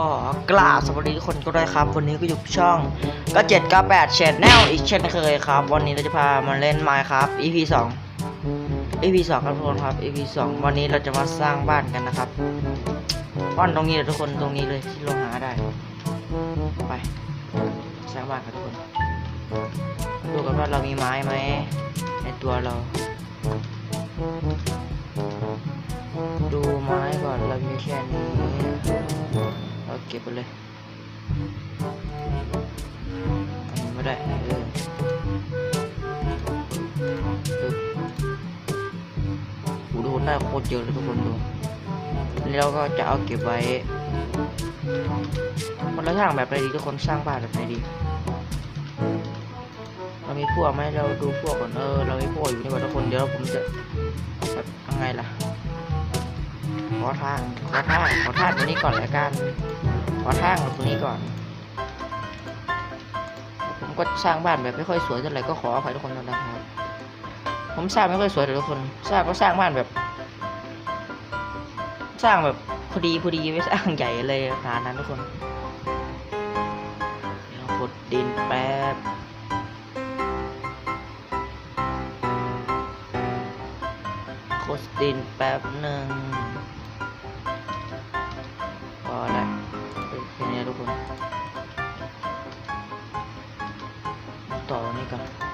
ขอกราบสวัสดีทุกคนก็ได้ครับ วันนี้ก็อยู่กับช่องก็เจ็ดก็แปดเชดแนลอีกเช่นเคยครับ วันนี้เราจะพามาเล่นไมค์ครับ EP สอง EP สองครับทุกคนครับ EP สองวันนี้เราจะมาสร้างบ้านกันนะครับบ้านตรงนี้เลยทุกคนตรงนี้เลยที่เราหาได้ไปสร้างบ้านกันทุกคนดูกันว่าเรามีไม้ไหมในตัวเราดูไม้ก่อนเรามีแค่นี้ เราเก็บไปเลยอันนี้ไม่ได้เออปึ๊บโหดูได้โคตรเยอะเลยทุกคนดูแล้วก็จะเอาเก็บไว้มันเราสร้างแบบไหนดีทุกคนสร้างบ้านแบบไหนดีเรามีพวกไหมเราดูพวกก่อนเออเรามีพวกอยู่นี่หว่าทุกคนเดี๋ยวผมจะแบบยังไงล่ะ ขอทางขอทางขอทางตัวนี้ก่อนแล้วกัน ขอทางตัวนี้ก่อน ผมก็สร้างบ้านแบบไม่ค่อยสวยเท่าไหร่ก็ขออภัยทุกคนด้วยนะครับ ผมสร้างไม่ค่อยสวยเลยทุกคน สร้างก็สร้างบ้านแบบ สร้างแบบพอดีพอดีไม่สร้างใหญ่เลยขนาดนั้นทุกคนขุดดินแป๊บขุดดินแป๊บหนึ่ง แค่นี้ทุกคนต่องนี้กัน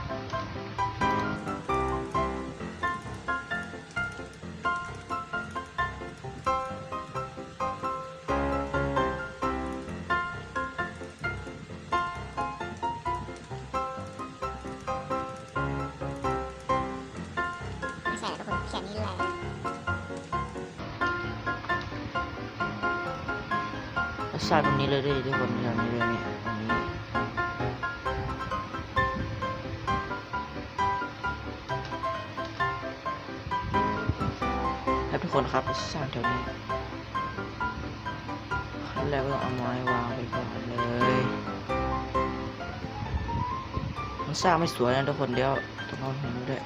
สร้างตรงนี้เลยดิทุกคนอย่างนี้เลยเนี่ยตรงนี้ให้ทุกคนครับสร้างแถวนี้ขั้นแรกก็ต้องเอาไม้วางไปก่อนเลยมันสร้างไม่สวยนะทุกคนเดี๋ยวต้องเอาหินด้วย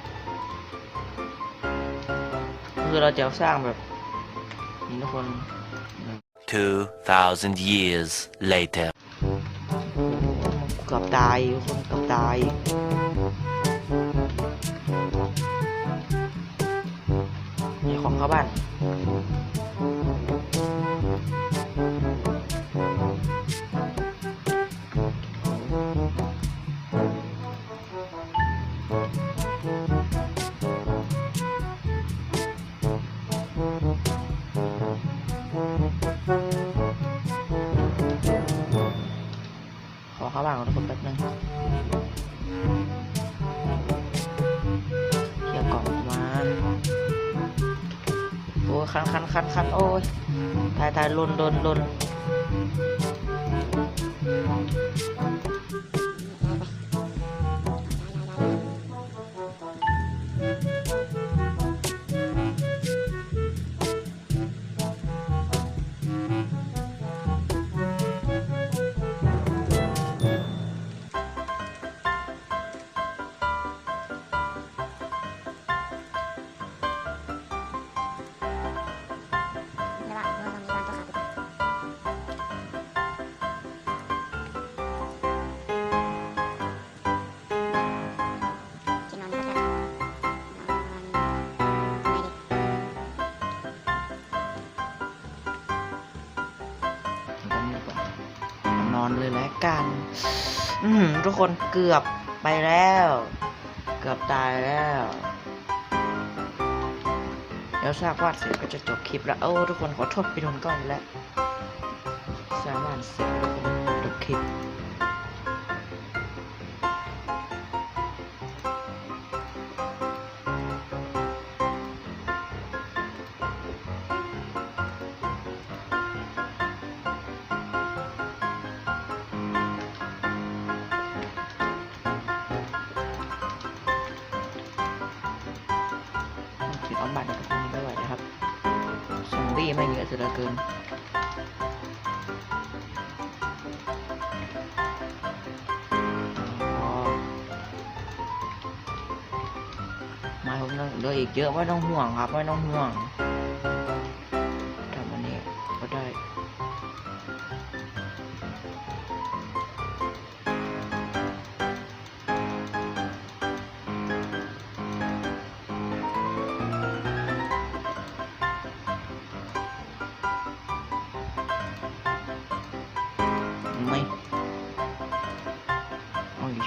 คือเราจะสร้างแบบนี้ทุกคน 2,000 years later. เกือบตายคนเกือบตายนี่ของเข้าบ้าน คันคันคันคันโอ้ยตายตายลนลนลน กัน อืทุกคนเกือบไปแล้ว เกือบตายแล้ว เดี๋ยวทราบว่าเสร็จก็จะจบคลิปแล้ว โอ้ ทุกคนขอโทษไปโดนกล้องแล้ว ไม่เยอะเสียเหลือเกินมาผมต้องเหลืออีกเยอะไม่ต้องห่วงครับไม่ต้องห่วง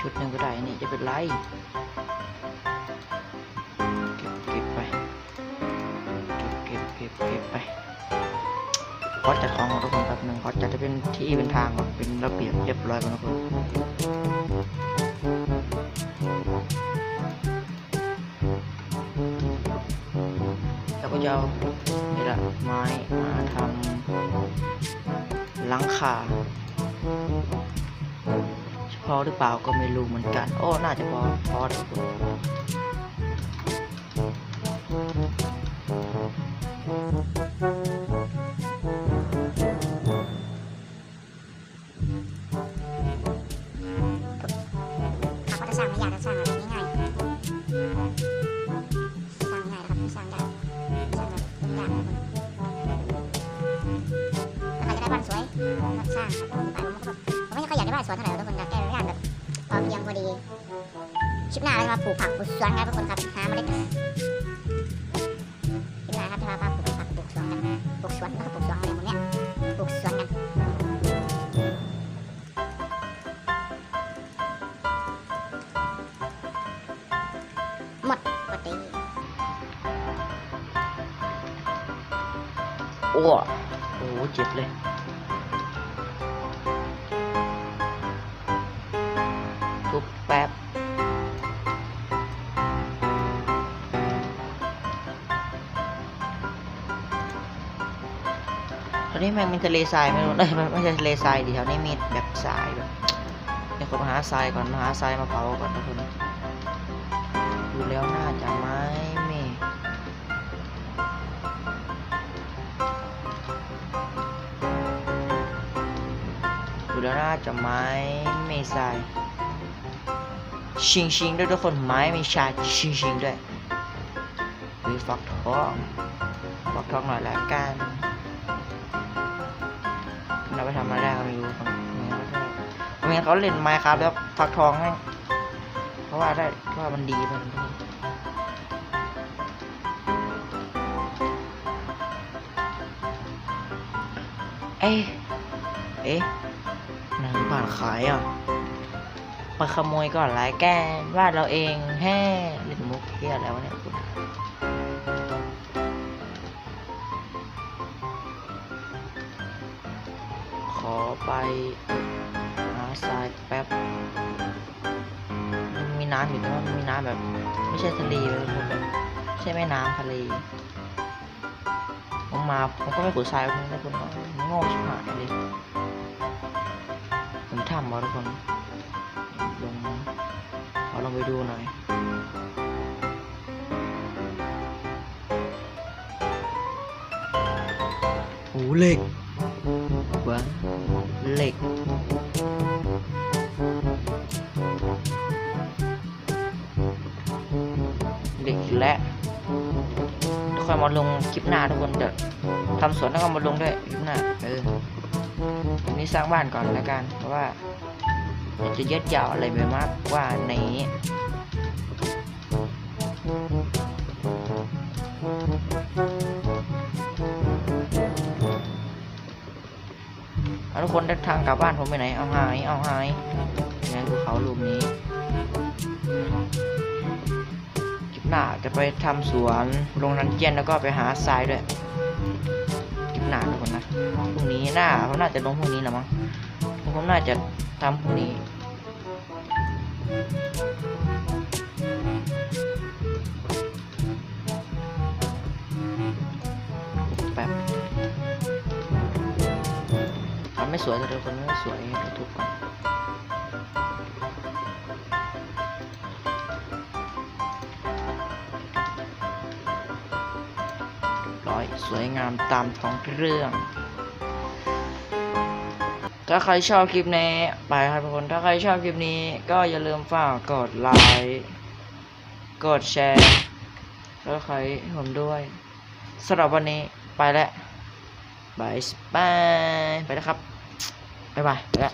ชุดหนึ่งก็ได้นี่จะเป็นไรเก็บเก็บไป เก็บเก็บเก็บเก็บไปขอจัดของของทุกคนแป๊บหนึ่งขอจัดให้เป็นที่เป็นทางก่อนเป็นระเบียบเรียบร้อยก่อนทุกคนแล้วก็จะเอานี่แหละไม้มาทำหลังคา พอหรือเปล่าก็ไม่รู้เหมือนกัน โอ้ น่าจะพอพอทุกคนสร้างไม่ยากสร้างง่ายสร้างง่ายนะครับสร้างได้สร้างแบบยุ่งยากนะคนถ้าจะได้บ้านสวยสร้างครับผมไปผมก็แบบผมไม่ค่อยอยากได้บ้านสวยเท่าไหร่ ดีคลิปหน้าเราจะมาปลูกผักปลูกสวนกันทุกคนครับหาเมล็ดคลิปหน้าครับจะมาปลูกผักปลูกสวนกันปลูกสวนแล้วก็ปลูกสวนอะไรพวกเนี้ยปลูกสวนกันหมดปกติโอ้โอ้เจ็บเลย ตอนนี้แม่งมีทะเลทรายไม่รู้เอ้ยไม่ไม่ใช่ทะเลทรายดิแถวนี้มีแบบทรายแบบเดี๋ยวคนมาหาทรายก่อนมาหาทรายมาเผาก่อนทุกคนดูแล้วน่าจะไม่มีดูแล้วน่าจะไม้ไม่ทรายชิงชิงด้วยทุกคนไม้ไม่ชาชิงชิงด้วยหรือฟักทองฟักทองหน่อยละกัน เราไปทำอะไรได้ก็ไม่รู้ครับไม่งั้นเขาเล่นไม้ครับแล้วฟักทองแม่งเพราะว่าได้เพราะว่ามันดีมันเอ๊ะเอ๊ะหนบ้านขายอะไปขโมยก่อนหลายแกนว่าเราเองแฮ่เล่นมุกเฮียแล้วะเนี่ยคุณ อไปหาทรายแป๊บ มันมีน้ำอยู่ด้วยมันมีน้ำแบบ ไม่ใช่ทะเลเลยคุณแบบไม่ใช่แม่น้ำทะเล ผมมาผมก็ไม่ขุดทรายคุณนะคุณเนะโง่ชิบหายเลยผมทำมาทุกคนลงขอลองไปดูหน่อยโอ้เหล็ก ว้าเหล็ก เหล็กแล้วทุกคนมาลงคลิปหน้าทุกคนเดี๋ยวทำสวนแล้วก็มาลงด้วยคลิปหน้าเอออันนี้สร้างบ้านก่อนแล้วกัน เพราะว่าจะยืดยาวอะไรไปมากกว่านี้ ทุกคนเดินทางกลับบ้านผมไปไหน เอาหาย เอาหายงั้นภูเขาลูกนี้คลิปหน้าจะไปทำสวนลงนันเจียนแล้วก็ไปหาทรายด้วยคลิปหน้าทุกคนนะ พรุ่งนี้หน้าเขาน่าจะลงพรุ่งนี้แหละมั้งผมน่าจะทำพรุ่งนี้แป๊บ ไม่สวยแต่ทุกคนไม่สวยเดี๋ยวทุกคนร้อยสวยงามตามท้องเรื่อง ถ้าใครชอบคลิปนี้ไปครับทุกคนถ้าใครชอบคลิปนี้ ก็อย่าลืมฝากกดไลค์กดแชร์แล้วใครผมด้วยสำหรับวันนี้ไปแล้วบายบายไปแล้วครับ บ๊ายบายไปแล้ว